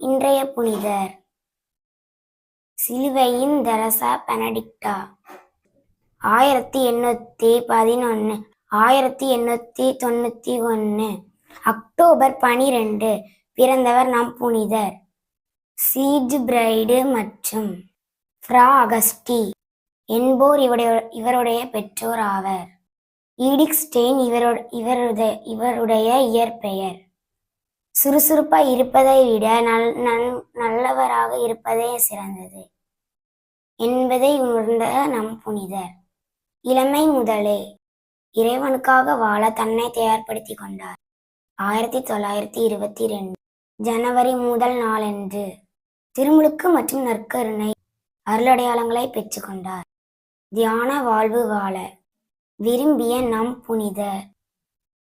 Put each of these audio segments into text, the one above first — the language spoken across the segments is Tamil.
இன்றைய புனிதர். சிலுவையின் தெரசா பெனடிக்டா. ஆயிரத்தி எண்ணூத்தி பதினொன்னு ஆயிரத்தி எண்ணூத்தி தொண்ணூத்தி ஒன்னு அக்டோபர் பனிரெண்டு பிறந்தவர் நம் புனிதர். சீஜ் பிரைடு மற்றும் ஃப்ரா அகஸ்டி என்போர் இவருடைய இவருடைய பெற்றோர் ஆவர். ஈடிக் ஸ்டெயின் இவரோட இவருடைய இவருடைய இயற்பெயர். சுறுசுறுப்பாக இருப்பதை விட நல் நன்- நல்லவராக இருப்பதே சிறந்தது என்பதை உணர்ந்த நம் புனிதர். இளமை முதலே இறைவனுக்காக வாழ தன்னை தயார்படுத்தி கொண்டார். ஆயிரத்தி தொள்ளாயிரத்தி இருபத்தி ரெண்டு ஜனவரி முதல் நாளன்று திருமுழுக்கு மற்றும் நற்கருணை அருளடையாளங்களை பெற்றுக்கொண்டார் தியான வாழ்வு வாழ விரும்பிய நம் புனிதர்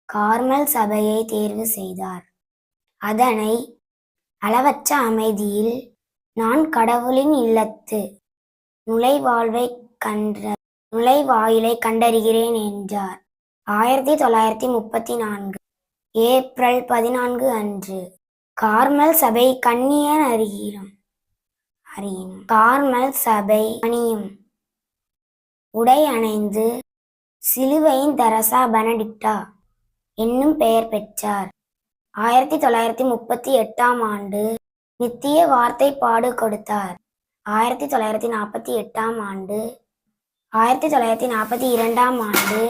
கார்மல் சபையை தேர்வு செய்தார். அதனை அளவற்ற அமைதியில் நான் கடவுளின் இல்லத்து நுழைவாழ்வை கன்ற நுழைவாயிலை கண்டறிகிறேன் என்றார். ஆயிரத்தி தொள்ளாயிரத்தி முப்பத்தி நான்கு ஏப்ரல் பதினான்கு அன்று கார்மல் சபை கண்ணியன் அறிகிறோம் அறியும். கார்மல் சபை அணியும் உடை அணைந்து சிலுவையின் தரசா பனடிட்டா என்னும் பெயர் பெற்றார். ஆயிரத்தி தொள்ளாயிரத்தி முப்பத்தி எட்டாம் ஆண்டு நித்திய வார்த்தை பாடு கொடுத்தார் ஆயிரத்தி தொள்ளாயிரத்தி நாற்பத்தி எட்டாம் ஆண்டு ஆயிரத்தி தொள்ளாயிரத்தி நாற்பத்தி இரண்டாம் ஆண்டு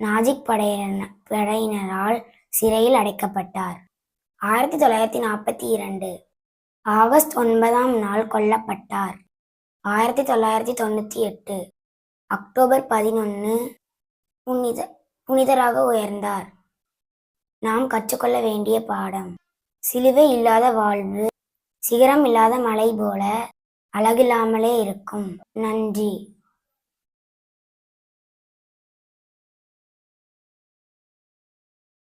நாஜிக் படையின படையினரால் சிறையில் அடைக்கப்பட்டார். ஆயிரத்தி தொள்ளாயிரத்தி நாற்பத்தி இரண்டு ஆகஸ்ட் ஒன்பதாம் நாள் கொல்லப்பட்டார். ஆயிரத்தி தொள்ளாயிரத்தி தொண்ணூற்றி எட்டு அக்டோபர் பதினொன்று புனித புனிதராக உயர்ந்தார். நாம் கற்றுக்கொள்ள வேண்டிய பாடம். சிலுவை இல்லாத வாழ்வு சிகரம் இல்லாத மலை போல அழகில்லாமலே இருக்கும். நன்றி.